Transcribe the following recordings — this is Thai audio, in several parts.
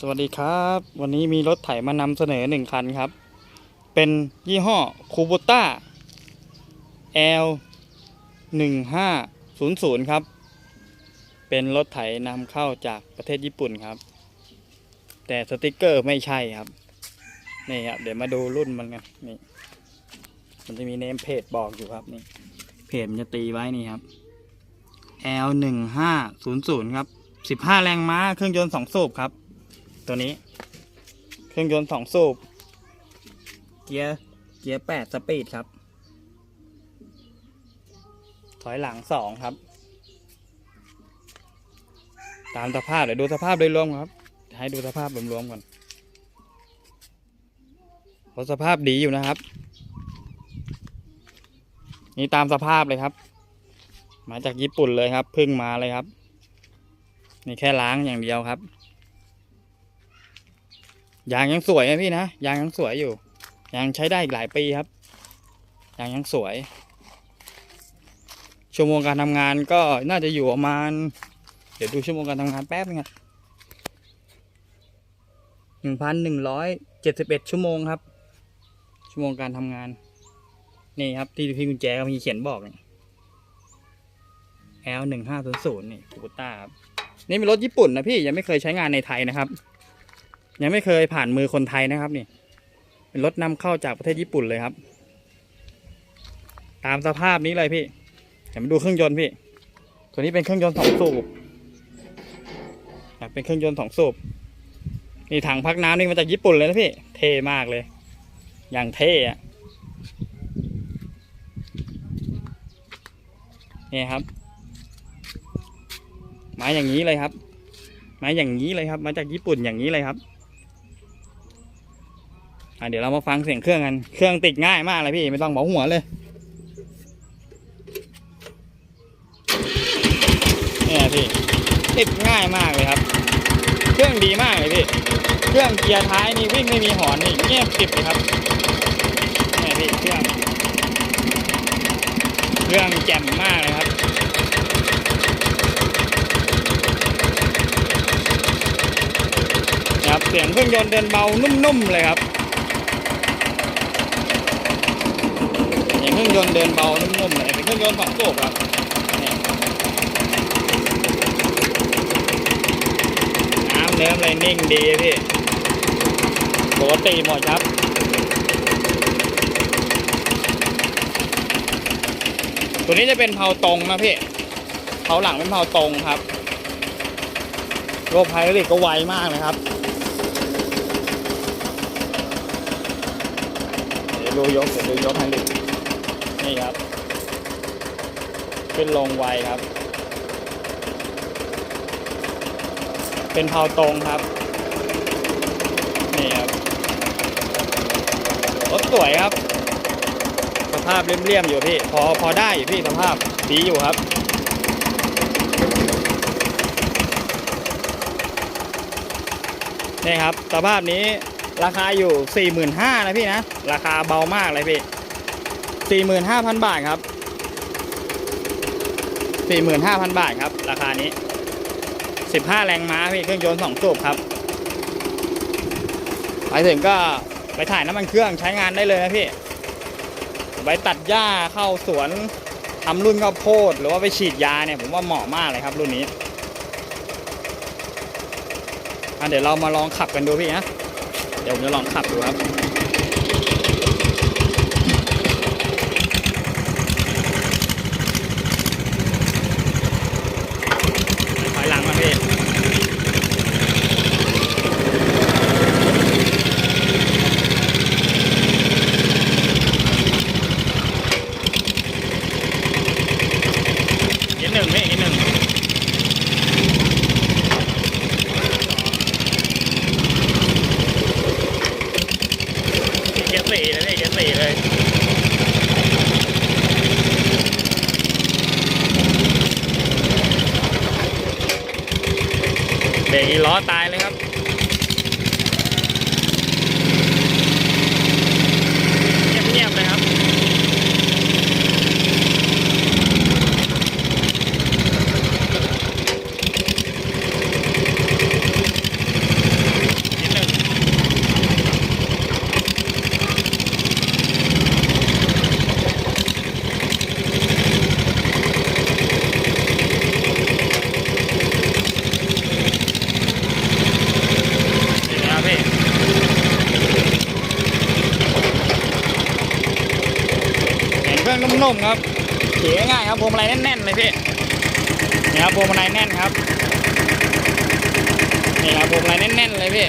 สวัสดีครับ วันนี้มีรถไถมานำเสนอหนึ่งคันครับ เป็นยี่ห้อคูบูต้า L 1 5 0 0ครับ เป็นรถไถนำเข้าจากประเทศญี่ปุ่นครับ แต่สติกเกอร์ไม่ใช่ครับ นี่ครับ เดี๋ยวมาดูรุ่นมันกันนี่ มันจะมีเนมเพจบอกอยู่ครับนี่ เพจมันจะตีไว้นี่ครับ L 1 5 0 0ครับ 15 แรงม้า เครื่องยนต์สองสูบครับ ตัวนี้ เครื่องยนต์สองสูบ เกียร์เกียร์แปดสปีดครับ ถอยหลังสองครับ ตามสภาพเดี๋ยวดูสภาพโดยรวมครับ ให้ดูสภาพรวมๆก่อนรถสภาพดีอยู่นะครับ นี่ตามสภาพเลยครับ มาจากญี่ปุ่นเลยครับพิ่งมาเลยครับ นี่แค่ล้างอย่างเดียวครับ ยางยังสวยนะพี่นะยางยังสวยอยู่ยังใช้ได้อีกหลายปีครับยางยังสวย ชั่วโมงการทำงานก็น่าจะอยู่ประมาณ เดี๋ยวดูชั่วโมงการทำงานแป๊บนึงครับหนึ่งพันหนึ่งร้อยเจ็ดสิบเอ็ดชั่วโมงครับ ชั่วโมงการทำงาน นี่ครับที่พี่กุญแจก็มีเขียนบอกนี่ L หนึ่งห้าศูนย์ศูนย์นี่คูต้าครับนี่เป็นรถญี่ปุ่นนะพี่ยังไม่เคยใช้งานในไทยนะครับ ยังไม่เคยผ่านมือคนไทยนะครับนี่ เป็นรถนำเข้าจากประเทศญี่ปุ่นเลยครับ ตามสภาพนี้เลยพี่เดี๋ยวมาดูเครื่องยนต์พี่ ตัวนี้เป็นเครื่องยนต์สองสูบเป็นเครื่องยนต์สองสูบนี่ถังพักน้ำนี่มาจากญี่ปุ่นเลยนะพี่ เท่มากเลย อย่างเท่อะนี่ครับ ไม้อย่างนี้เลยครับ ไม้อย่างนี้เลยครับ มาจากญี่ปุ่นอย่างนี้เลยครับ อะเดี๋ยวเรามาฟังเสียงเครื่องกัน เครื่องติดง่ายมากเลยพี่ไม่ต้องบอกหัวเลยเนี่ยพี่ติดง่ายมากเลยครับ เครื่องดีมากเลยพี่เครื่องเกียร์ท้ายนี่วิ่งไม่มีหอนนี่เงียบกริบเลยครับเนี่ยพี่เครื่องเครื่องแจ่มมากเลยครับครับเสียงเครื่องยนต์เดินเบานุ่มๆเลยครับ เสียงเครื่องยนต์เดินเบานุ่มๆเลยเป็นเครื่องยนต์สองสูบครับเนี่ยน้ำเนื้ออะไรนิ่งดีพี่ปกติหมดครับตัวนี้จะเป็นเผาตรงนะพี่เผาหลังเป็นเผาตรงครับโรคไพลิกก็ไวมากเลยครับ ดี๋ยวดูยกเดี๋ยวดูยกให้ดูนี่ครับ ขึ้นลงไวครับ เป็นเผาตรงครับ นี่ครับ รถสวยครับ สภาพเรียมๆอยู่พี่ พอพอได้อยู่พี่สภาพดีอยู่ครับนี่ครับ สภาพนี้ ราคาอยู่ 45,000นะพี่นะ ราคาเบามากเลยพี่ 45,000 บาทครับ 45,000 บาทครับ ราคานี้ 15 แรงม้าพี่เครื่องยนต์2สูบครับไปถึงก็ไปถ่ายน้ำมันเครื่องใช้งานได้เลยนะพี่ ไปตัดหญ้าเข้าสวนทำรุ่นข้าวโพดหรือว่าไปฉีดยาเนี่ยผมว่าเหมาะมากเลยครับรุ่นนี้เดี๋ยวเรามาลองขับกันดูพี่นะ เดี๋ยวผมจะลองขับดูครับถอยหลังมาพี่อีกหนึ่งพี่อีกหนึ่งเกียร์สี่เลยพี่เกียร์สี่เลย มีล้อตายเลยครับ เงียบๆเลยครับ นุ่มครับขี่ง่ายครับพวงมาลัยแน่นๆเลยพี่นี่ครับพวงมาลัยแน่นครับนี่ครับพวงมาลัยแน่นๆเลยพี่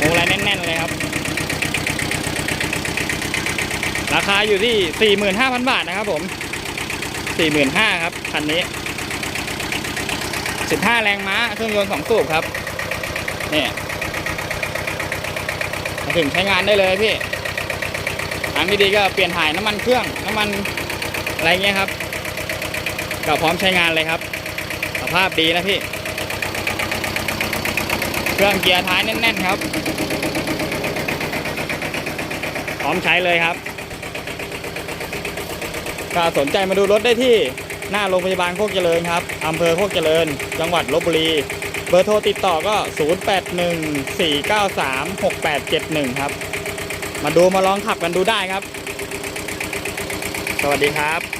พวงมาลัยแน่นๆเลยครับ ราคาอยู่ที่ 45,000 บาทนะครับ ผม 45,000ครับคันนี้ 15 แรงม้าเครื่องยนต์สองสูบครับนี่มาถึงใช้งานได้เลยพี่ ทางที่ดีก็เปลี่ยนถ่ายน้ำมันเครื่องน้ำมันอะไรเงี้ยครับ ก็พร้อมใช้งานเลยครับ สภาพดีนะพี่ เครื่องเกียร์ท้ายแน่น ๆ ครับ พร้อมใช้เลยครับก็สนใจมาดูรถได้ที่หน้าโรงพยาบาลโคกเจริญครับอำเภอโคกเจริญ จังหวัดลบบุรี เบอร์โทรติดต่อก็ 0814936871 ครับ มาดูมาลองขับกันดูได้ครับ สวัสดีครับ